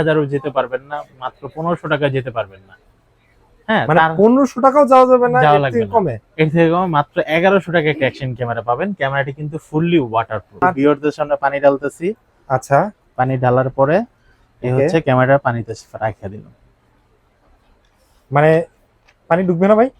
হাজারও যেতে পারবেন না মাত্র পনেরোশো টাকা যেতে পারবেন না। হ্যাঁ মানে পনেরোশো টাকাও যাওয়া যাবে না যাওয়া লাগবে কমে? এর থেকে কমে মাত্র এগারোশো টাকা একটা অ্যাকশন ক্যামেরা পাবেন। ক্যামেরাটি কিন্তু ফুললি ওয়াটার প্রুফ আর- বিয়রদের সামনে পানি ঢালতেছি। আচ্ছা। পানি ঢালার পরে এই হচ্ছে ক্যামেরা পানিতে দিলাম। মানে পানি ঢুকবে না ভাই?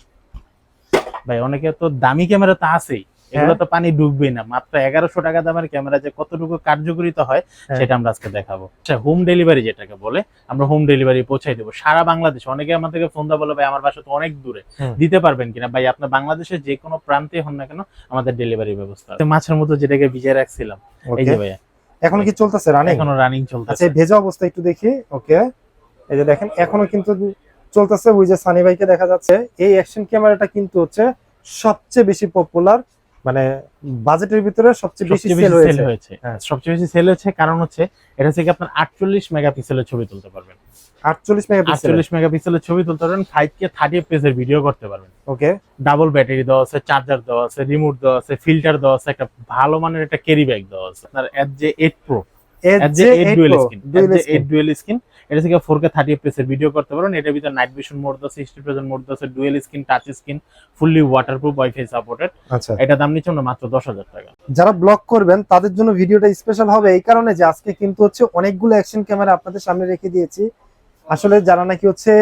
ভাই অনেকে তো দামি ক্যামেরা তো আছেই। এগুলো হ্যাঁ। তো পানি ডুববেই না। মাত্র এগারোশো টাকা দামের ক্যামেরা যে কতটুকু কার্যকরিতা হয় হ্যাঁ। সেটা আমরা আজকে দেখাবো। আচ্ছা হোম ডেলিভারি যেটাকে বলে আমরা হোম ডেলিভারি পৌঁছাই দেবো। সারা বাংলাদেশ অনেকে আমাদেরকে ফোন দা বলে ভাই আমার বাসা তো অনেক দূরে। দিতে পারবেন কিনা? ভাই আপনার বাংলাদেশের যে কোনো প্রান্তে হন না কেন আমাদের ডেলিভারি ব্যবস্থা। মাছের মতো যেটাকে ভিজে রাখছিলাম। এই যে ভাইয়া। এখন কি চলতেছে রানিং এখনও রানিং আচ্ছা চলতেছে এই ভেজা অবস্থা একটু দেখি। ওকে এই যে দেখেন এখনও কিন্তু চলতেছে। ওই যে সানি ভাইকে দেখা যাচ্ছে এই অ্যাকশন ক্যামেরাটা কিন্তু হচ্ছে সবচেয়ে বেশি পপুলার মানে বাজেটের ভিতরে সবচেয়ে বেশি সেল হয়েছে। হ্যাঁ। সবচেয়ে বেশি সেল হচ্ছে কারণ হচ্ছে এটা থেকে আপনার আটচল্লিশ মেগাপিক্সেলের ছবি তুলতে পারবেন। আটচল্লিশ মেগাপিক্সেল আটচল্লিশ মেগাপিক্সেলের ছবি তুলতে পারবেন ফাইভ কে থার্টি এর ভিডিও করতে পারবেন। ওকে ডাবল ব্যাটারি দেওয়া আছে চার্জার দেওয়া আছে রিমোট দেওয়া আছে ফিল্টার দেওয়া আছে একটা ভালো মানের একটা ক্যারি ব্যাগ দেওয়া আছে। আপনার এর যে প্রো এর যে যে এইট 8 ডুয়েল স্ক্রিন যে। এইট ডুয়েল স্ক্রিন এটা থেকে ফোর কে থার্টি এর ভিডিও করতে পারেন এটার ভিতরে নাইট ভিশন মোড আছে সিক্সটি পার্সেন্ট মোড আছে dual screen touch screen fully waterproof wifi supported আচ্ছা। এটা দাম নিচ্ছে আমরা মাত্র দশ হাজার টাকা। যারা ব্লক করবেন তাদের জন্য ভিডিওটা স্পেশাল হবে এই কারণে যে আজকে কিন্তু হচ্ছে অনেকগুলো অ্যাকশন ক্যামেরা আপনাদের সামনে রেখে দিয়েছি। আসলে যারা নাকি হচ্ছে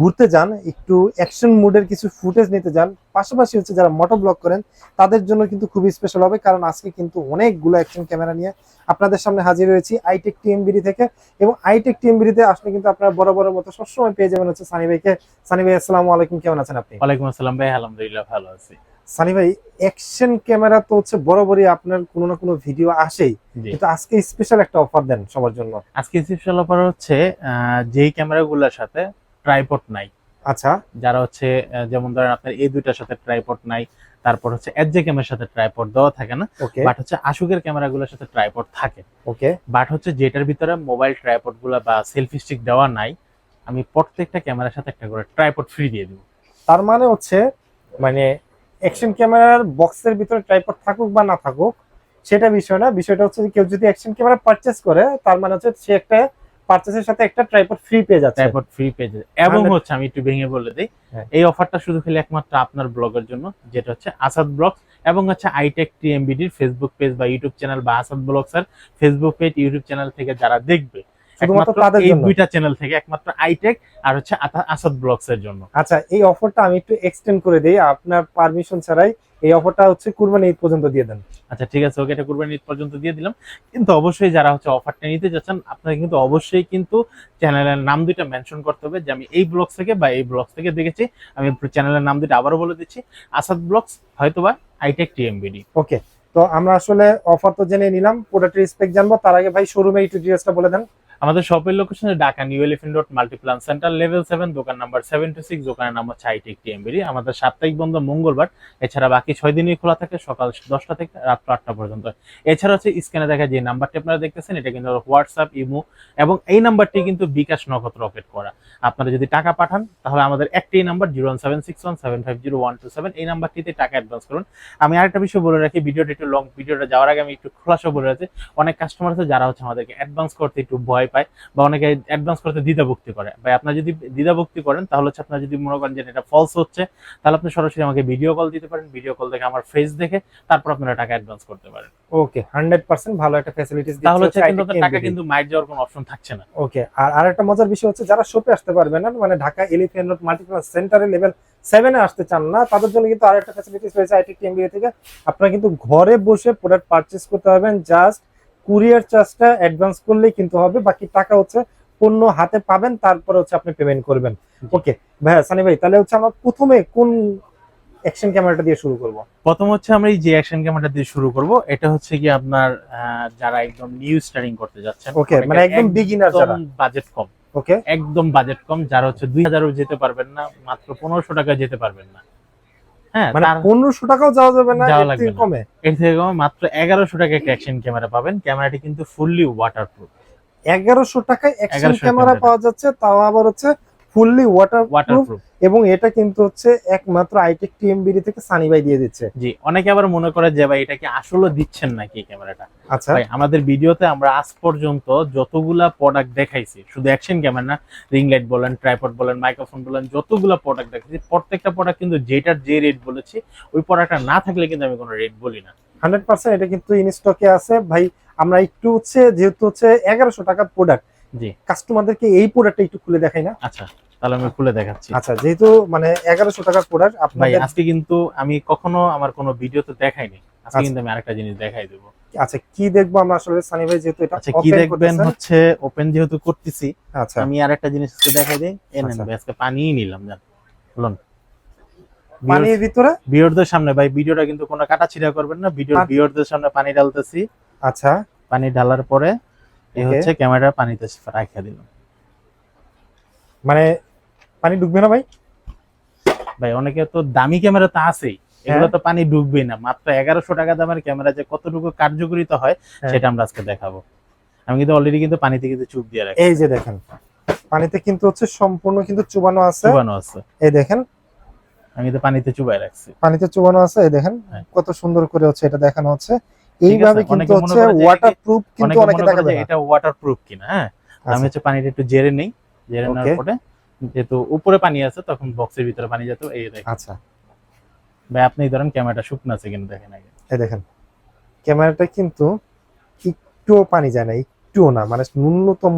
ঘুরতে যান একটু অ্যাকশন মুডের কিছু ফুটেজ নিতে যান। পাশাপাশি হচ্ছে যারা মোটো ব্লগ করেন তাদের জন্য কিন্তু খুবই স্পেশাল হবে কারণ আজকে কিন্তু অনেকগুলো অ্যাকশন ক্যামেরা নিয়ে আপনাদের সামনে হাজির হয়েছি আইটেক টিএমবিডি থেকে। এবং আইটেক টিএমবিডিতে আসলে কিন্তু আপনারা বড় বড় মতো সবসময় পেয়ে যাবেন হচ্ছে সানি ভাইকে। সানি ভাই আসসালামু আলাইকুম কেমন আছেন আপনি? ওয়ালাইকুম আসসালাম ভাই আলহামদুলিল্লাহ ভালো আছি। সানি ভাই অ্যাকশন ক্যামেরা তো হচ্ছে বরাবরই আপনার কোনো না কোনো ভিডিও আসেই কিন্তু আজকে স্পেশাল একটা অফার দেন সবার জন্য। আজকে স্পেশাল অফার হচ্ছে যেই ক্যামেরাগুলোর সাথে ট্রাইপড নাই। আচ্ছা। যারা হচ্ছে যেমন ধরেন আপনার এই দুইটার সাথে ট্রাইপড নাই তারপর হচ্ছে যে ক্যামেরার সাথে ট্রাইপড দেওয়া থাকে না বাট হচ্ছে আশুকের ক্যামেরাগুলোর সাথে ট্রাইপড থাকে। ওকে বাট হচ্ছে যেটার ভিতরে মোবাইল ট্রাইপডগুলো বা সেলফি স্টিক দেওয়া নাই আমি প্রত্যেকটা ক্যামেরার সাথে একটা করে ট্রাইপড ফ্রি দিয়ে দিব। তার মানে হচ্ছে মানে অ্যাকশন ক্যামেরার বক্সের ভিতরে ট্রাইপড থাকুক বা না থাকুক সেটা বিষয় না। বিষয়টা হচ্ছে যে কেউ যদি অ্যাকশন ক্যামেরা পারচেস করে তার মানে হচ্ছে সে একটা পারচেসের সাথে একটা ট্রাইপড ফ্রি পেয়ে যাচ্ছে। ট্রাইপড ফ্রি পেজে এবং হচ্ছে আমি একটু ভেঙে বলে দিই হ্যাঁ। এই অফারটা শুধু খালি একমাত্র আপনার ব্লগের জন্য যেটা হচ্ছে আসাদ ব্লগ এবং হচ্ছে আইটেক টিএমবিডির ফেসবুক পেজ বা ইউটিউব চ্যানেল বা Asad blog sir Facebook page YouTube channel থেকে যারা দেখবে এই দুইটা চ্যানেল থেকে একমাত্র আইটেক আর হচ্ছে আসাদ ব্লগস এর জন্য। আচ্ছা এই অফারটা আমি একটু এক্সটেন্ড করে দিই আপনার পারমিশন ছাড়াই এই অফারটা হচ্ছে কুরবানি ঈদ পর্যন্ত দিয়ে দেন। আচ্ছা ঠিক আছে ওকে এটা কুরবানি ঈদ পর্যন্ত দিয়ে দিলাম। কিন্তু অবশ্যই যারা হচ্ছে অফারটা নিতে যাচ্ছেন আপনাকে কিন্তু অবশ্যই কিন্তু চ্যানেলের নাম দুইটা মেনশন করতে হবে যে আমি এই ব্লগ থেকে বা এই ব্লগ থেকে দেখেছি। আমি চ্যানেলের নাম দুইটা আবারও বলে দিচ্ছি আসাদ ব্লগস হয়তোবা আইটেক টিএমবিডি ওকে তো আমরা আসলে অফার তো জেনে নিলাম প্রোডাক্টের স্পেক জানব। তার আগে ভাই শোরুমে একটু ডিটেলসটা বলে দেন। আমাদের শপের location Dhaka new elephant road Multiplan centre level seven দোকান নাম্বার সেভেন টু সিক্স দোকানের নাম হচ্ছে আইটেক টিএমবিডি আমাদের সাপ্তাহিক বন্ধ মঙ্গলবার, এছাড়া বাকি ছয় দিনই খোলা থাকে সকাল দশটা থেকে রাত আটটা পর্যন্ত। এছাড়া হচ্ছে স্ক্যানে দেখা যে নাম্বারটি আপনারা দেখতেছেন, এটা কিন্তু হোয়াটসঅ্যাপ ইমো এবং এই নাম্বারটি কিন্তু বিকাশ নগদ রকেট করা। আপনারা যদি টাকা পাঠান, তাহলে আমাদের একটাই number zero one seven six one seven five zero one two seven এই নাম্বারটিতে টাকা অ্যাডভান্স করুন। আমি আরেকটা বিষয় বলে রাখি, ভিডিওটা একটু লং ভিডিওটা যাওয়ার আগে আমি একটু খোলাসা বলে রাখি। অনেক কাস্টমার আছে যারা হচ্ছে আমাদেরকে অ্যাডভান্স করতে একটু ভয় পায় বা অনেকে অ্যাডভান্স করতে দ্বিধাভক্তি করে। ভাই আপনার যদি দ্বিধাভক্তি করেন তাহলে হচ্ছে আপনার যদি মনে করেন যে এটা ফলস হচ্ছে তাহলে আপনি সরাসরি আমাকে ভিডিও কল দিতে পারেন ভিডিও কল দেখে আমার ফেস দেখে তারপর আপনারা টাকা অ্যাডভান্স করতে পারেন। ওকে হান্ড্রেড পার্সেন্ট ভালো একটা ফ্যাসিলিটিস তাহলে হচ্ছে কিন্তু টাকা কিন্তু মাইট যাওয়ার কোনো অপশন থাকছে না। ওকে আর আরেকটা মজার বিষয় হচ্ছে যারা শপে আসতে পারবে না মানে ঢাকা এলিফেন্ট রোড মাল্টিপ্লাস সেন্টারে লেভেল সেভেনে আসতে চান না তাদের জন্য কিন্তু আরেকটা ফ্যাসিলিটিস রয়েছে আইটি টিএমবি থেকে। আপনারা কিন্তু ঘরে বসে প্রোডাক্ট পারচেস করতে পারবেন জাস্ট কুরিয়ার চার্জটা অ্যাডভান্স করলেই কিন্তু হবে বাকি টাকা হচ্ছে পণ্য হাতে পাবেন তারপরে হচ্ছে আপনি পেমেন্ট করবেন। ওকে ভাইয়া সানি ভাই তাহলে হচ্ছে আমরা প্রথমে কোন অ্যাকশন ক্যামেরাটা দিয়ে শুরু করব? প্রথম হচ্ছে আমরা এই যে অ্যাকশন ক্যামেরাটা দিয়ে শুরু করব এটা হচ্ছে কি আপনার যারা একদম নিউ স্টার্টিং করতে যাচ্ছেন ওকে মানে একদম বিগিনার যারা। বাজেট কম। ওকে একদম বাজেট কম যারা হচ্ছে দুই হাজারও যেতে পারবেন না মাত্র পনেরোশো টাকা যেতে পারবেন না। হ্যাঁ মানে পনেরোশো টাকাও যাওয়া যাবে না যাওয়া লাগবে কমে? এর থেকে কমে মাত্র এগারোশো টাকা একটা অ্যাকশন ক্যামেরা পাবেন। ক্যামেরাটি কিন্তু ফুললি ওয়াটারপ্রুফ এগারোশো টাকায় অ্যাকশন 1100 ক্যামেরা ক্যামেরা। পাওয়া যাচ্ছে তাও আবার হচ্ছে ফুললি ওয়াটার ওয়াটারপ্রুফ এবং এটা কিন্তু হচ্ছে একমাত্র আইটেক টিএমবিডি থেকে সানি ভাই দিয়ে দিচ্ছে। জি অনেকে আবার মনে করে যে ভাই এটা কি আসলে দিচ্ছেন নাকি ক্যামেরাটা? আচ্ছা। ভাই আমাদের ভিডিওতে আমরা আজ পর্যন্ত যতগুলা প্রোডাক্ট দেখাইছি শুধু অ্যাকশন ক্যামেরা না রিং লাইট বলেন ট্রাইপড বলেন মাইক্রোফোন বলেন যতগুলা প্রোডাক্ট দেখাইছি প্রত্যেকটা প্রোডাক্ট কিন্তু যেটার যে রেট বলেছি ওই প্রোডাক্টটা না থাকলে কিন্তু আমি কোনো রেট বলি না। হান্ড্রেড পার্সেন্ট এটা কিন্তু ইন স্টকে আছে। ভাই আমরা একটু হচ্ছে যেহেতু হচ্ছে এগারোশো টাকার প্রোডাক্ট জি। কাস্টমারদেরকে এই প্রোডাক্টটা একটু খুলে দেখাই না। আচ্ছা। তাহলে আমি খুলে দেখাচ্ছি। আচ্ছা যেহেতু মানে এগারোশো টাকার প্রোডাক্ট ভাই আজকে কিন্তু আমি কখনো আমার কোনো ভিডিওতে দেখাইনি আজকে আচ্ছা। কিন্তু আমি আরেকটা জিনিস দেখাই দেবো। আচ্ছা কি দেখব আমরা আসলে? সানি ভাই যেহেতু এটা আচ্ছা কি দেখবেন হচ্ছে ওপেন যেহেতু করতেছি আচ্ছা। আমি আরেকটা জিনিস আজকে দেখাই দিই। আচ্ছা। আজকে পানিই নিলাম জান বলুন। পানির ভিতরে? বিয়রদের সামনে ভাই ভিডিওটা কিন্তু কোনো কাটা ছিড়া করবেন না। ভিডিও বিয়রদের সামনে পানি ঢালতেছি। আচ্ছা। পানি ঢালার পরে এই. হচ্ছে ক্যামেরা পানিতে রাখা দিলাম। মানে পানি ঢুকবে না ভাই? ভাই অনেকে তো দামি ক্যামেরা তো আছেই। এগুলো হ্যাঁ। তো পানি ডুববেই না। মাত্র এগারোশো টাকা দামের ক্যামেরা যে কতটুকু কার্যকরিতা হয় হ্যাঁ। সেটা আমরা আজকে দেখাবো। আমি কিন্তু অলরেডি কিন্তু পানিতে কিন্তু চুপ দিয়ে রাখি এই যে দেখেন পানিতে কিন্তু হচ্ছে সম্পূর্ণ কিন্তু চুবানো আছে। চুবানো আছে। এই দেখেন। আমি কিন্তু পানিতে চুবাই রাখছি। পানিতে চুবানো আছে এই দেখেন। হ্যাঁ। কত সুন্দর করে হচ্ছে এটা দেখানো হচ্ছে। এইভাবে কিন্তু হচ্ছে করে যে ওয়াটার প্রুফ কিন্তু অনেকে অনেকে মনে করে দেখাবে যে না। এটা ওয়াটার প্রুফ কিনা হ্যাঁ। আমি আচ্ছা, হচ্ছে পানিটা একটু জেরে নেই জেরে নেওয়ার পরে যেহেতু উপরে পানি আছে তখন বক্সের ভিতরে পানি যেত এই দেখেন। আচ্ছা। ভাই আপনি ধরেন ক্যামেরাটা শুকনো আছে কিনা দেখেন আগে। এই দেখেন ক্যামেরাটা কিন্তু একটুও পানি যায় না একটুও না মানে ন্যূনতম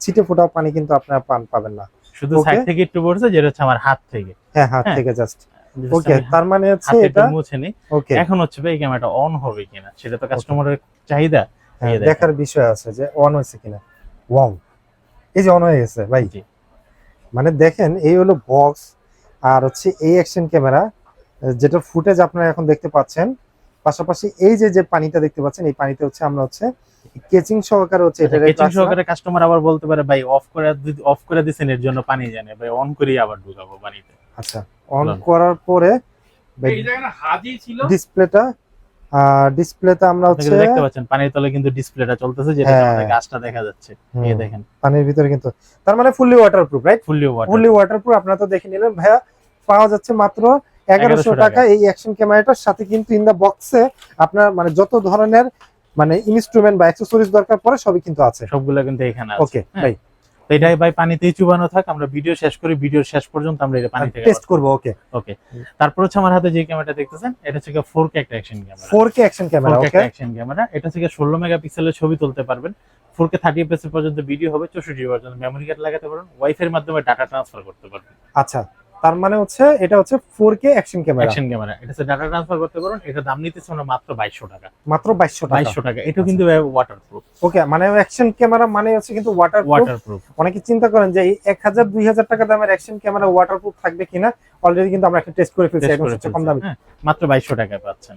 ছিটে ফোটাও পানি কিন্তু আপনারা পান পাবেন না। শুধু সাইড থেকে একটু পড়ছে যেটা হচ্ছে আমার হাত থেকে। হ্যাঁ হাত হ্যাঁ। থেকে জাস্ট ওকে তার মানে হচ্ছে এটা মুছে নিই ওকে এখন হচ্ছে ভাই এই ক্যামেরাটা অন হবে কিনা সেটা তো কাস্টমারের চাহিদা। দেখার বিষয় আছে যে অন হয়েছে কিনা। ওয়াও এই যে অন হয়ে গেছে ভাই। জি। মানে দেখেন এই হলো বক্স আর হচ্ছে এই অ্যাকশন ক্যামেরা যেটা ফুটেজ আপনারা এখন দেখতে পাচ্ছেন। পাশাপাশি এই যে যে পানিটা দেখতে পাচ্ছেন এই পানিতে হচ্ছে আমরা হচ্ছে কেচিং সহকারে হচ্ছে এটা কেচিং সহকারে কাস্টমার আবার বলতে পারে ভাই অফ করে অফ করে দিছেন এর জন্য পানি জানে। ভাই অন করেই আবার ঢুকাবো পানিতে। আচ্ছা অন করার পরে এই জায়গাটা হাজি ছিল। ডিসপ্লেটা ডিসপ্লেতে আমরা হচ্ছে দেখতে পাচ্ছেন পানির তলে কিন্তু ডিসপ্লেটা চলতেছে যেটা হ্যাঁ। আমাদের গাছটা দেখা যাচ্ছে। এই দেখেন। পানির ভিতরে কিন্তু তার মানে fully waterproof right fully water fully waterproof আপনারা তো দেখে নিলেন। ভাইয়া পাওয়া যাচ্ছে মাত্র এগারোশো 1100 টাকা এই অ্যাকশন ক্যামেরাটার সাথে কিন্তু ইন দা বক্সে আপনার মানে যত ধরনের মানে ইনস্ট্রুমেন্ট বা অ্যাক্সেসরিজ দরকার পড়ে সবই কিন্তু আছে। সবগুলো কিন্তু এখানে আছে। ওকে হ্যাঁ। ভাই তো এটাই ভাই পানিতেই চুবানো থাক আমরা ভিডিও শেষ করি ভিডিওর শেষ পর্যন্ত আমরা এটা পানিতে টেস্ট করব ওকে ওকে তারপর হচ্ছে আমার হাতে যে ক্যামেরাটা দেখতেছেন এটা হচ্ছে ফোর কে একটা action camera four K action camera okay action camera এটা থেকে ষোলো মেগাপিক্সেলের ছবি তুলতে পারবেন। ফোর কে থার্টি এফএস পর্যন্ত ভিডিও হবে চৌষট্টি পর্যন্ত মেমোরি কার্ড লাগাতে পারবেন ওয়াইফাই এর মাধ্যমে ডাটা ট্রান্সফার করতে পারবেন। আচ্ছা। তার মানে হচ্ছে এটা হচ্ছে four K action camera action camera এটা ডাটা ট্রান্সফার করতে করুন এটা দাম নিতেছে আমরা মাত্র 2200 টাকা। মাত্র 2200 টাকা। 2200 টাকা। এটা কিন্তু ওয়াটারপ্রুফ ওকে মানে অ্যাকশন ক্যামেরা মানে হচ্ছে কিন্তু ওয়াটারপ্রুফ ওয়াটার প্রুফ অনেকে চিন্তা করেন যে এই এক হাজার দুই হাজার টাকা দামের অ্যাকশন ক্যামেরা ওয়াটারপ্রুফ থাকবে কিনা? অলরেডি কিন্তু আমরা একটা টেস্ট করে ফেলছি এখন সবচেয়ে কম দামে। হ্যাঁ, মাত্র 2200 টাকায় পাচ্ছেন।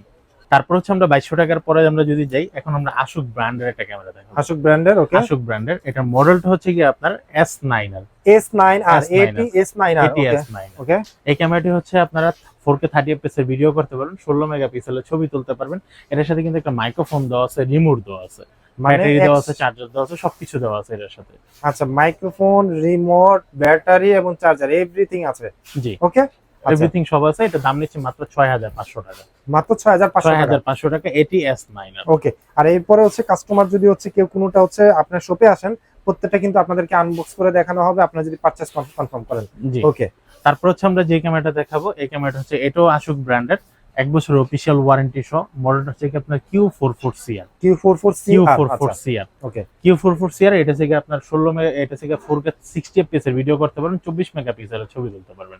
তারপর হচ্ছে আমরা বাইশশো টাকার পরে আমরা যদি যাই এখন আমরা আশুক ব্র্যান্ডের একটা ক্যামেরা দেখাবো। আশুক ব্র্যান্ডের ওকে আশুক ব্র্যান্ডের এটার মডেলটা হচ্ছে কি আপনার S nine R S nine R S9R এটি এস নাইন আর এটি এস নাইন ওকে এই ক্যামেরাটি হচ্ছে আপনারা ফোর কে থার্টি এফ এর ভিডিও করতে পারবেন ষোলো মেগাপিক্সেলের ছবি তুলতে পারবেন। এটার সাথে কিন্তু একটা মাইক্রোফোন দেওয়া আছে রিমোট দেওয়া আছে। মানে ব্যাটারি দেওয়া আছে চার্জার দেওয়া আছে সবকিছু দেওয়া আছে এটার সাথে। আচ্ছা মাইক্রোফোন রিমোট ব্যাটারি এবং চার্জার এভরিথিং আছে। জি। ওকে এভরিথিং সব আছে এটা দাম নিচ্ছে মাত্র ছয় হাজার পাঁচশো টাকা। মাত্র ছয় হাজার পাঁচশো ছয় টাকা? হাজার পাঁচশো টাকা এটি এস নাইন আর। ওকে আর এরপরে হচ্ছে কাস্টমার যদি হচ্ছে কেউ কোনোটা হচ্ছে আপনার শপে আসেন প্রত্যেকটা কিন্তু আপনাদেরকে আনবক্স করে দেখানো হবে আপনারা যদি পারচেস কনফার্ম করেন। জি। ওকে তারপর হচ্ছে আমরা যে ক্যামেরাটা দেখাবো এই ক্যামেরাটা হচ্ছে এটাও আশুক ব্র্যান্ডের এক বছর অফিসিয়াল ওয়ারেন্টি সহ। মডেলটা হচ্ছে কি আপনার Q four four CR Q four four Q four four CR okay Q four four CR এটা থেকে আপনার ষোলো মেগা এটা থেকে ফোর কে সিক্সটি এফপিএস এর ভিডিও করতে পারবেন চব্বিশ মেগাপিক্সেলের ছবি তুলতে পারবেন।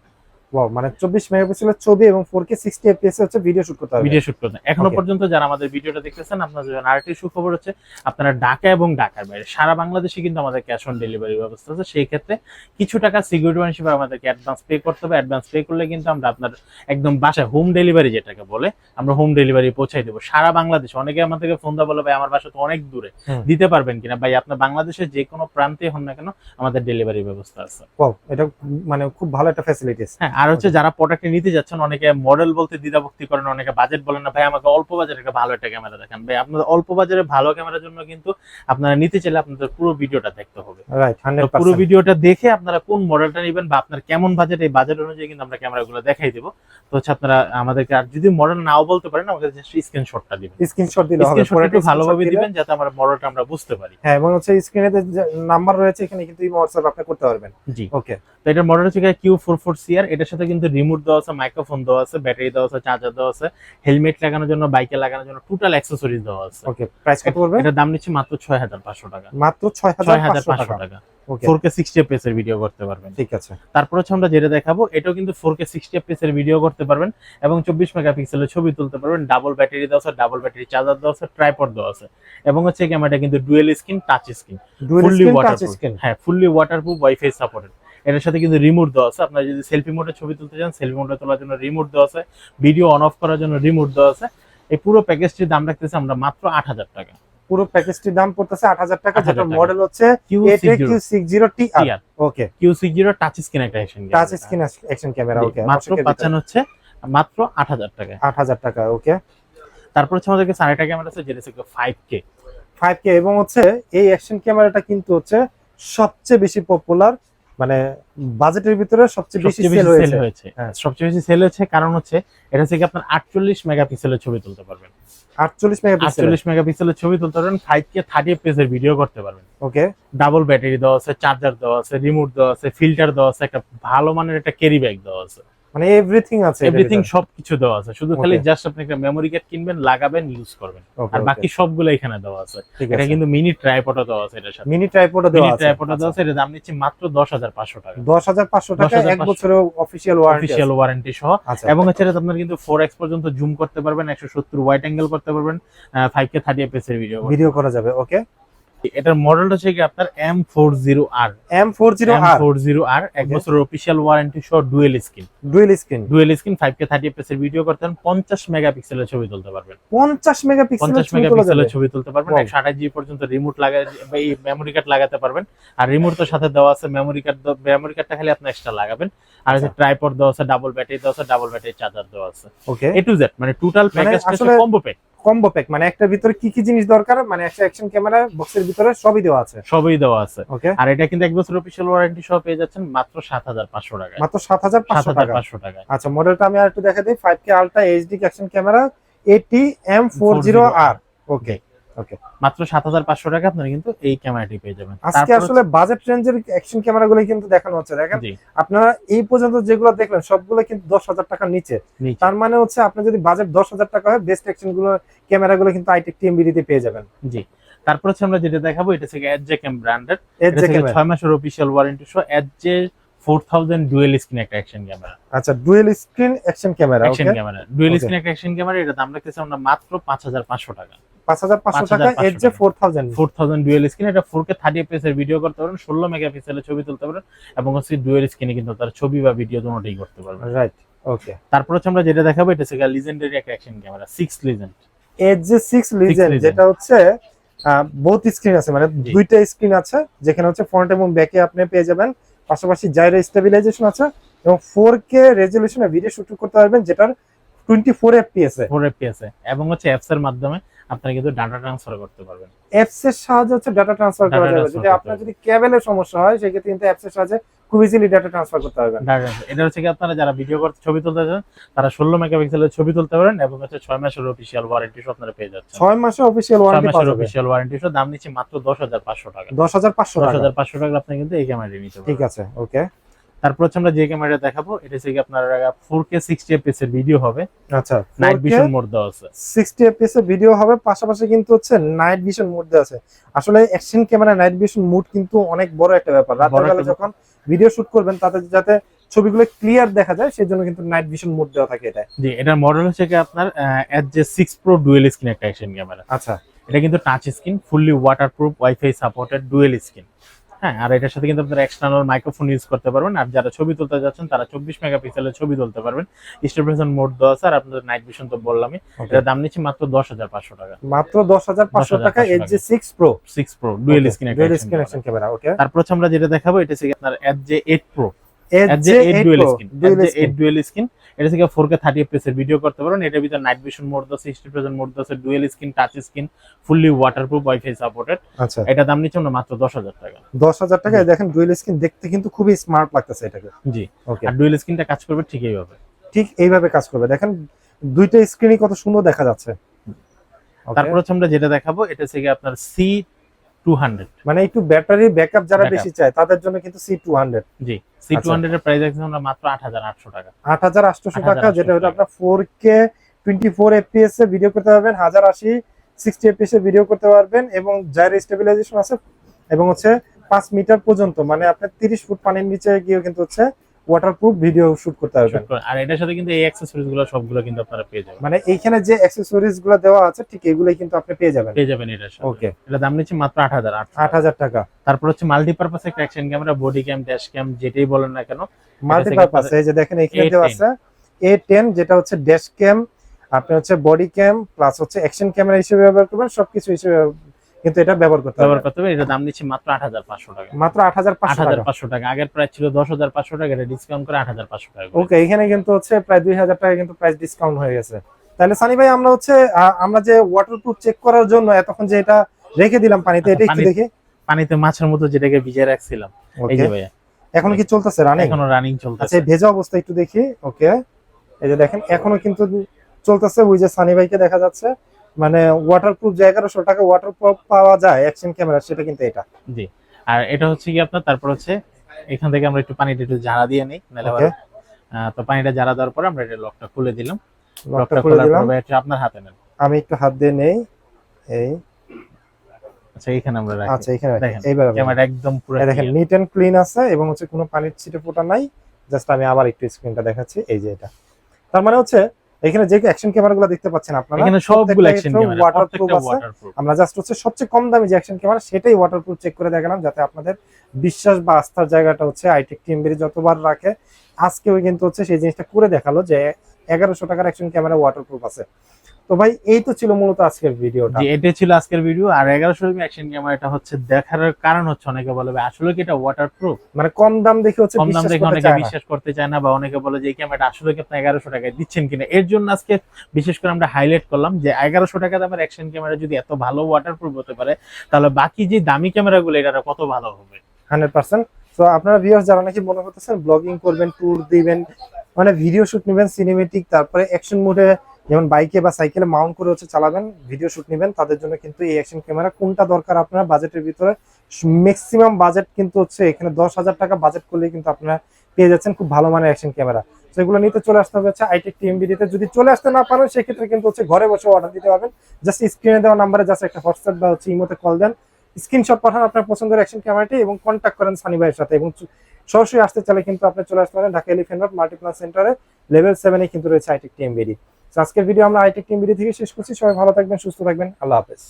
ওয়াও মানে চব্বিশ মেগাপিক্সেলের ছবি এবং ফোর কে সিক্সটি এফপিএস হচ্ছে ভিডিও শুট করতে হবে। ভিডিও শুট করতে এখনও পর্যন্ত যারা আমাদের ভিডিওটা দেখতেছেন আপনাদের জন্য আরেকটি সুখবর হচ্ছে আপনারা ঢাকা এবং ঢাকার বাইরে সারা বাংলাদেশে কিন্তু আমাদের ক্যাশ অন ডেলিভারি ব্যবস্থা আছে। সেই ক্ষেত্রে কিছু টাকা সিকিউরিটি হিসেবে আমাদেরকে অ্যাডভান্স পে করতে হবে। অ্যাডভান্স পে করলে কিন্তু আমরা আপনার একদম বাসায় হোম ডেলিভারি যেটাকে বলে আমরা হোম ডেলিভারি পৌঁছাই দেবো। সারা বাংলাদেশে অনেকে আমাদেরকে ফোন দেওয়া বলে ভাই আমার বাসা তো অনেক দূরে। দিতে পারবেন কিনা? ভাই আপনার বাংলাদেশের যে কোনো প্রান্তে হন না কেন আমাদের ডেলিভারি ব্যবস্থা আছে। এটা মানে খুব ভালো একটা ফ্যাসিলিটিস হ্যাঁ আর হচ্ছে যারা প্রোডাক্ট নিতে যাচ্ছেন অনেকে মডেল বলতে দ্বিধাভক্তি করেন অনেকে বাজেট বলেন না ভাই আমাকে অল্প বাজারে একটা ভালো একটা ক্যামেরা দেখান। ভাই আপনাদের অল্প বাজারে ভালো ক্যামেরার জন্য কিন্তু আপনারা নিতে চাইলে আপনাদের পুরো ভিডিওটা দেখতে হবে। পুরো ভিডিওটা দেখে আপনারা কোন মডেলটা নেবেন বা আপনার কেমন বাজেট এই বাজেট অনুযায়ী কিন্তু আমরা ক্যামেরাগুলো দেখাই দিব। তো হচ্ছে আপনারা আমাদেরকে আর যদি মডেল নাও বলতে পারেন আমাদের স্ক্রিনশটটা দিবেন। স্ক্রিনশট দিলে হবে একটু ভালোভাবে দিবেন যাতে আমরা মডেলটা আমরা বুঝতে পারি। হ্যাঁ এবং হচ্ছে স্ক্রিনে নাম্বার রয়েছে এখানে কিন্তু হোয়াটসঅ্যাপ আপনি করতে পারবেন। জি। ওকে তো এটার মডেল হচ্ছে কিউ ফোর ফোর সিআর এটার সাথে কিন্তু রিমোট দেওয়া আছে মাইক্রোফোন দেওয়া আছে ব্যাটারি দেওয়া আছে চার্জার দেওয়া আছে হেলমেট লাগানোর জন্য বাইকে লাগানোর জন্য টোটাল অ্যাক্সেসরিজ দেওয়া আছে। ওকে প্রাইস কত পড়বে? এটার দাম নিচ্ছে মাত্র ছয় হাজার পাঁচশো টাকা। মাত্র ছয় ছয় হাজার হাজার পাঁচশো পাঁচশো টাকা টাকা okay four K sixty FPS এর ভিডিও করতে পারবেন। ঠিক আছে। তারপর হচ্ছে আমরা যেটা দেখাবো এটাও কিন্তু ফোর কে সিক্সটি এফপিএস এর ভিডিও করতে পারবেন এবং চব্বিশ মেগাপিক্সেলের ছবি তুলতে পারবেন। ডাবল ব্যাটারি দেওয়া আছে ডাবল ব্যাটারি চার্জার দেওয়া আছে ট্রাইপড দেওয়া আছে। এবং হচ্ছে ক্যামেরাটা কিন্তু dual screen touch screen dual fully screen touch waterproof screen হ্যাঁ ফুললি ওয়াটারপ্রুফ ওয়াইফাই সাপোর্টেড এটার সাথে কিন্তু রিমোট দেওয়া আছে। আপনারা যদি সেলফি মোডে ছবি তুলতে চান সেলফি মোডে তোলার জন্য রিমোট দেওয়া আছে। ভিডিও অন অফ করার জন্য রিমোট দেওয়া আছে। এই পুরো প্যাকেজটির দাম রাখতেছি আমরা মাত্র আট হাজার টাকা। পুরো প্যাকেজটির দাম পড়তেছে আট হাজার টাকা যেটা মডেল হচ্ছে okay Q six zero touch screen একটা action touch screen action camera okay মাত্র পাচ্ছেন হচ্ছে মাত্র আট হাজার টাকায় আট হাজার টাকা ওকে তারপর হচ্ছে আমাদের কাছে আরেকটা ক্যামেরা আছে যেটা হচ্ছে ফাইভ কে ফাইভ কে এবং হচ্ছে এই অ্যাকশন ক্যামেরাটা কিন্তু হচ্ছে সবচেয়ে বেশি পপুলার মানে বাজেটের ভিতরে সবচেয়ে বেশি সেল হয়েছে। হয়েছে। হ্যাঁ। সবচেয়ে বেশি সেল হয়েছে কারণ হচ্ছে এটা থেকে আপনার আটচল্লিশ মেগাপিক্সেলের ছবি তুলতে পারবেন। আটচল্লিশ মেগাপিক্সেল আটচল্লিশ মেগাপিক্সেলের ছবি তুলতে পারবেন ফাইভ কে থার্টি এর ভিডিও করতে পারবেন। ওকে ডাবল ব্যাটারি দেওয়া আছে চার্জার দেওয়া আছে রিমোট দেওয়া আছে ফিল্টার দেওয়া আছে একটা ভালো মানের একটা ক্যারি ব্যাগ দেওয়া আছে। মানে এভরিথিং আছে এভরিথিং সবকিছু দেওয়া আছে। শুধু খালি জাস্ট আপনি একটা মেমোরি কার্ড কিনবেন লাগাবেন ইউজ করবেন। আর বাকি সবগুলো এখানে দেওয়া আছে। এটা কিন্তু মিনি ট্রাইপডও দেওয়া আছে এটার সাথে। মিনি ট্রাইপডও দেওয়া মিনি আছে। ট্রাইপডও দেওয়া আছে। এটা দাম নিচ্ছে মাত্র দশ হাজার পাঁচশো টাকা। দশ হাজার পাঁচশো টাকা 10,500 এক বছরের অফিসিয়াল ওয়ারেন্টি অফিসিয়াল ওয়ারেন্টি সহ। আচ্ছা। এবং এটা আপনার কিন্তু ফোর এক্স পর্যন্ত জুম করতে পারবেন একশো সত্তর ওয়াইড অ্যাঙ্গেল করতে পারবেন ফাইভ কে থার্টি এফএস এর ভিডিও ভিডিও করা যাবে ওকে এটার মডেলটা হচ্ছে কি আপনার M four zero R M four zero R four zero R এক. বছরের অফিসিয়াল ওয়ারেন্টি সহ dual screen dual screen dual screen five K thirty FS এর ভিডিও করতে পঞ্চাশ মেগাপিক্সেলের ছবি তুলতে পারবেন। পঞ্চাশ মেগাপিক্সেল পঞ্চাশ মেগাপিক্সেলের ছবি তুলতে পারবেন. একশো আঠাশ জি পর্যন্ত রিমোট লাগা এই মেমোরি কার্ড লাগাতে পারবেন। আর রিমোট তো সাথে দেওয়া আছে মেমোরি কার্ড মেমোরি কার্ডটা খালি আপনি এক্সট্রা লাগাবেন। আর হচ্ছে ট্রাইপড দেওয়া আছে ডাবল ব্যাটারি দেওয়া আছে ডাবল ব্যাটারি চার্জার দেওয়া আছে। ওকে এ টু জেড মানে টোটাল প্যাকেজটা কম্বো প্যাক কম্বো প্যাক মানে একটার ভিতরে কি কি জিনিস দরকার মানে একটা অ্যাকশন ক্যামেরা বক্সের ভিতরে সবই দেওয়া আছে। সবই দেওয়া আছে। ওকে আর এটা কিন্তু এক বছর অফিসিয়াল ওয়ারেন্টি সহ পেয়ে যাচ্ছেন মাত্র সাত হাজার পাঁচশো টাকায়। মাত্র সাত হাজার সাত পাঁচশো টাকা। পাঁচশো টাকায়। আচ্ছা মডেলটা আমি আর একটু দেখা দিই five K ultra HD action camera এটি M four zero R okay মাত্র সাত হাজার পাঁচশো টাকা আপনারা কিন্তু এই ক্যামেরাটি পেয়ে যাবেন। আজকে আসলে বাজেট রেঞ্জের অ্যাকশন ক্যামেরাগুলো কিন্তু দেখানো হচ্ছে। দেখেন আপনারা এই পর্যন্ত যেগুলো দেখলেন সবগুলো কিন্তু দশ হাজার টাকার নিচে। তার মানে হচ্ছে আপনি যদি বাজেট দশ হাজার টাকা হয় বেস্ট অ্যাকশনগুলো ক্যামেরাগুলো কিন্তু আইটেক টিএমবিডিতে পেয়ে যাবেন। জি। তারপর হচ্ছে আমরা যেটা দেখাবো এটা থেকে এজ জে ক্যাম ব্র্যান্ডেড এটা থেকে ক্যামেরা মাসের অফিসিয়াল ওয়ারেন্টি সহ H J four thousand dual screen একটা অ্যাকশন ক্যামেরা আচ্ছা dual screen action camera action camera dual screen একটা অ্যাকশন ক্যামেরা এটা দাম রাখতেছি আমরা মাত্র টাকা। এর যে স্ক্রিন এটা এর ভিডিও করতে মেগাপিক্সেলের ছবি তুলতে পারবেন এবং হচ্ছে ডুয়েল স্ক্রিনে কিন্তু তার ছবি বা ভিডিও দুটোই করতে পারবেন। রাইট ওকে তারপর হচ্ছে আমরা যেটা দেখাবো এটা হচ্ছে লিজেন্ডারি একটা অ্যাকশন ক্যামেরা সিক্স লিজেন্ড এর যে লিজেন্ড যেটা হচ্ছে বহুত স্ক্রিন আছে মানে দুইটা স্ক্রিন আছে যেখানে হচ্ছে ফ্রন্ট এবং ব্যাকে আপনি পেয়ে যাবেন পাশাপাশি জায়রা স্টেবিলাইজেশন আছে এবং ফোর কে রেজলিউশনে ভিডিও শুট করতে পারবেন যেটার টোয়েন্টি ফোর এফ এফপিএস এ। ফোর এফ পি এফপিএস এবং হচ্ছে অ্যাপস এর মাধ্যমে আপনারা কিন্তু ডাটা ট্রান্সফার করতে পারবেন। অ্যাপস এর সাহায্যে হচ্ছে ডাটা ট্রান্সফার করা যাবে। যদি আপনার। যদি কেবলের সমস্যা হয় সেক্ষেত্রে কিন্তু অ্যাপস এর সাহায্যে খুব ইজিলি ডাটা ট্রান্সফার করতে পারবেন। এটা হচ্ছে কি আপনারা যারা ভিডিও করতে ছবি তুলতে চান তারা ষোলো মেগাপিক্সেলের ছবি তুলতে পারেন এবং হচ্ছে ছয় মাসের অফিসিয়াল ওয়ারেন্টি সহ আপনারা পেয়ে যাচ্ছেন। ছয় মাসে অফিসিয়াল ছয় ওয়ারেন্টি মাসের অফিসিয়াল ওয়ারেন্টি সহ দাম নিচ্ছে মাত্র দশ হাজার পাঁচশো টাকা। দশ হাজার পাঁচশো দশ টাকা। হাজার পাঁচশো টাকা আপনি কিন্তু এই ক্যামেরাটি নিতে ঠিক আছে ওকে তারপর হচ্ছে আমরা যে ক্যামেরাটা দেখাবো এটা হচ্ছে কি আপনার ফোর কে সিক্সটি এফপিএস এর ভিডিও হবে। আচ্ছা নাইট ভিশন মোড দেওয়া আছে। সিক্সটি এফপিএস এর ভিডিও হবে পাশাপাশি কিন্তু হচ্ছে নাইট ভিশন মোড দেওয়া আছে। আসলে action camera night vision mode কিন্তু অনেক বড় একটা ব্যাপার। রাতের বেলা যখন ভিডিও শুট করবেন তাতে যাতে ছবিগুলো ক্লিয়ার দেখা যায় সেই জন্য কিন্তু নাইট ভিশন মোড দেওয়া থাকে এটা। জি এটার মডেল হচ্ছে কি আপনার এজ যে সিক্স প্রো ডুয়েল স্ক্রিন একটা অ্যাকশন ক্যামেরা আচ্ছা। এটা কিন্তু touch screen fully waterproof wifi supported dual screen হ্যাঁ আর এটার সাথে কিন্তু আপনারা এক্সটার্নাল মাইক্রোফোন ইউজ করতে পারবেন। আর যারা ছবি তুলতে যাচ্ছেন তারা চব্বিশ মেগাপিক্সেলের ছবি তুলতে পারবেন। স্টেবিলাইজেশন মোড দেওয়া আছে আর আপনাদের নাইট ভিশন তো বললামই. এটার দাম নিচ্ছে মাত্র দশ হাজার পাঁচশো টাকা। মাত্র দশ হাজার পাঁচশো টাকা। এর যে six pro six pro dual screen dual screen action camera okay তারপর হচ্ছে আমরা যেটা দেখাবো এটা হচ্ছে আপনার এজ যে এইট প্রো এর এর যে যে 8 8 ডুয়াল স্ক্রিন dual এর যে screen। 8 ডুয়াল স্ক্রিন এটা থেকে 4K 30 fps এর ভিডিও করতে পারেন এটার ভিতর নাইট ভিশন মোড আছে হিস্ট্রি প্রেজেন্ট মোড আছে dual screen touch screen fully waterproof wifi supported আচ্ছা। এটা দাম নিচ্ছে আমরা মাত্র 10000 টাকা। দশ হাজার টাকায় দেখেন ডুয়েল স্ক্রিন দেখতে কিন্তু খুবই স্মার্ট লাগতেছে এটাকে। জি। ওকে আর ডুয়াল স্ক্রিনটা কাজ করবে ঠিক এইভাবে। ঠিক এইভাবে কাজ করবে। দেখেন দুইটা স্ক্রিনই কত সুন্দর দেখা যাচ্ছে? তারপর হচ্ছে আমরা যেটা দেখাবো এটা থেকে আপনার সি টু হান্ড্রেড মানে একটু ব্যাটারি ব্যাকআপ যারা বেশি চায় তাদের জন্য কিন্তু C two hundred G C two আচ্ছা। হান্ড্রেড এর প্রাইস আছে আমরা মাত্র আট হাজার আটশো টাকা। আট হাজার আটশোশো টাকা যেটা হলো আপনার four K twenty four FPS এ ভিডিও করতে পারবেন হাজার আশি সিক্সটি এফপিএস এ ভিডিও করতে পারবেন এবং যার স্টেবিলাইজেশন আছে এবং হচ্ছে পাঁচ মিটার পর্যন্ত মানে আপনার তিরিশ ফুট পানির নিচে গিয়েও কিন্তু হচ্ছে ওয়াটারপ্রুফ ভিডিও শুট করতে পারবেন। আর এটার সাথে কিন্তু এই অ্যাক্সেসরিজগুলো সবগুলো কিন্তু আপনারা পেয়ে যাবেন। মানে এইখানে যে অ্যাক্সেসরিজগুলো দেওয়া আছে ঠিক এগুলোই কিন্তু আপনি পেয়ে যাবেন। পেয়ে যাবেন এটার সাথে। ওকে এটা দাম নিচ্ছে মাত্র আট হাজার আট আট হাজার টাকা। তারপর হচ্ছে মাল্টিপারপাস একটা action camera body cam dash cam যেটাই বলেন না কেন মাল্টিপারপাস এই যে দেখেন এখানে দেওয়া আছে এ টেন যেটা হচ্ছে ড্যাশ ক্যাম আপনি হচ্ছে বডি ক্যাম প্লাস হচ্ছে অ্যাকশন ক্যামেরা হিসেবে ব্যবহার করবেন সবকিছু হিসেবে কিন্তু এটা ব্যবহার করতে ব্যবহার করতে হবে এটা দাম নিচ্ছে মাত্র আট হাজার পাঁচশো টাকা। মাত্র আট হাজার আট পাঁচশো হাজার টাকা পাঁচশো টাকা আগের প্রাইস ছিল দশ হাজার পাঁচশো টাকা এটা ডিসকাউন্ট করে আট হাজার পাঁচশো টাকা ওকে এখানে কিন্তু হচ্ছে প্রায় দুই হাজার টাকা কিন্তু প্রাইস ডিসকাউন্ট হয়ে গেছে। তাহলে সানি ভাই আমরা হচ্ছে আমরা যে ওয়াটারপ্রুফ চেক করার জন্য এতক্ষণ যে এটা রেখে দিলাম পানিতে এটা একটু দেখি। পানিতে মাছের মতো যেটাকে ভিজিয়ে রাখছিলাম। এই যে ভাইয়া। এখন কি চলতেছে রানিং এখনও রানিং আচ্ছা চলতেছে এই ভেজা অবস্থা একটু দেখি। ওকে এই যে দেখেন এখনও কিন্তু চলতেছে ওই যে সানি ভাইকে দেখা যাচ্ছে। মানে ওয়াটারপ্রুফ যে এগারোশো টাকা ওয়াটারপ্রুফ পাওয়া যায় অ্যাকশন ক্যামেরা সেটা কিন্তু এটা। জি। আর এটা হচ্ছে কি আপনার? তারপর হচ্ছে এখান থেকে আমরা একটু পানিটা একটু জারা দিয়ে নিই নাহলে তো পানিটা জারা দেওয়ার পরে আমরা এটা লকটা খুলে দিলাম। লকটা খুলে দিলাম। এটা আপনার হাতে নেন। আমি একটু হাত দিয়ে নেই এই। আচ্ছা এইখানে আমরা রাখি। আচ্ছা এখানে রাখি। দেখেন, এইবার। ক্যামেরা একদম পুরো দেখেন নিট এন্ড ক্লিন আছে এবং হচ্ছে কোনো পানির ছিটে ফোটা নাই। জাস্ট আমি আবার একটু স্ক্রিনটা দেখাচ্ছি এই যে এটা। তার মানে হচ্ছে এখানে যে অ্যাকশন ক্যামেরাগুলো দেখতে পাচ্ছেন আপনারা এখানে সবগুলো অ্যাকশন ক্যামেরা ওয়াটারপ্রুফ আছে। আমরা জাস্ট হচ্ছে সবচেয়ে কম দামি যে অ্যাকশন ক্যামেরা সেটাই ওয়াটারপ্রুফ চেক করে দেখালাম যাতে আপনাদের বিশ্বাস বা আস্থার জায়গাটা হচ্ছে আইটেক টিএমবির যতবার রাখে আজকেও কিন্তু হচ্ছে সেই জিনিসটা করে দেখাল যে এগারোশো টাকার অ্যাকশন ক্যামেরা ওয়াটারপ্রুফ আছে। তো ভাই এই তো ছিল মূলত আজকের ভিডিওটা। জি এটা ছিল আজকের ভিডিও আর এগারোশো এমবি অ্যাকশন ক্যামেরাটা হচ্ছে দেখার কারণ হচ্ছে অনেকে বলবে আসলে কি এটা ওয়াটারপ্রুফ মানে কম দাম দেখে হচ্ছে কম দাম বিশ্বাস দেখে করতে অনেকে চায় না। বিশ্বাস করতে চায় না বা অনেকে বলে যে এই ক্যামেরাটা আসলে কি আপনি এগারোশো টাকায় দিচ্ছেন কিনা? এর জন্য আজকে বিশেষ করে আমরা হাইলাইট করলাম যে এগারোশো টাকা দামের অ্যাকশন ক্যামেরা যদি এত ভালো ওয়াটারপ্রুফ হতে পারে তাহলে বাকি যে দামি ক্যামেরাগুলো এটা কত ভালো হবে? Hundred percent. তো আপনারা ভিউয়ার্স যারা নাকি মনে করতেছেন ব্লগিং করবেন ট্যুর দিবেন মানে ভিডিও শুট নেবেন সিনেমেটিক তারপরে অ্যাকশন মোডে যেমন বাইকে বা সাইকেলে মাউন্ট করে হচ্ছে চালাবেন ভিডিও শুট নেবেন, তাদের জন্য কিন্তু এই অ্যাকশন ক্যামেরা কোনটা দরকার আপনার বাজেটের ভিতরে? ম্যাক্সিমাম বাজেট কিন্তু হচ্ছে এখানে দশ হাজার টাকা বাজেট করলে কিন্তু আপনারা পেয়ে যাচ্ছেন খুব ভালো মানের অ্যাকশন ক্যামেরা সেগুলো নিতে চলে আসতে হবে হচ্ছে আইটেক টিএমবি দিতে যদি চলে আসতে না পারেন, সেক্ষেত্রে কিন্তু হচ্ছে ঘরে বসে অর্ডার দিতে পারবেন। জাস্ট স্ক্রিনে দেওয়া নাম্বারে জাস্ট একটা হোয়াটসঅ্যাপ বা হচ্ছে ইমোতে কল দেন। স্ক্রিনশট পাঠান আপনার পছন্দের অ্যাকশন ক্যামেরাটি এবং কন্ট্যাক্ট করেন সানি ভাইয়ের সাথে এবং সরাসরি আসতে চাইলে কিন্তু আপনি চলে আসতে পারেন ঢাকা এলিফেন্ট মাল্টিপ্লাস সেন্টারে লেভেল সেভেনে কিন্তু রয়েছে আইটেক টিএমবিডি আজকের ভিডিও আমরা আইটেক টিম ভিডিও থেকে শেষ করছি। সবাই ভালো থাকবেন, সুস্থ থাকবেন। আল্লাহ হাফেজ।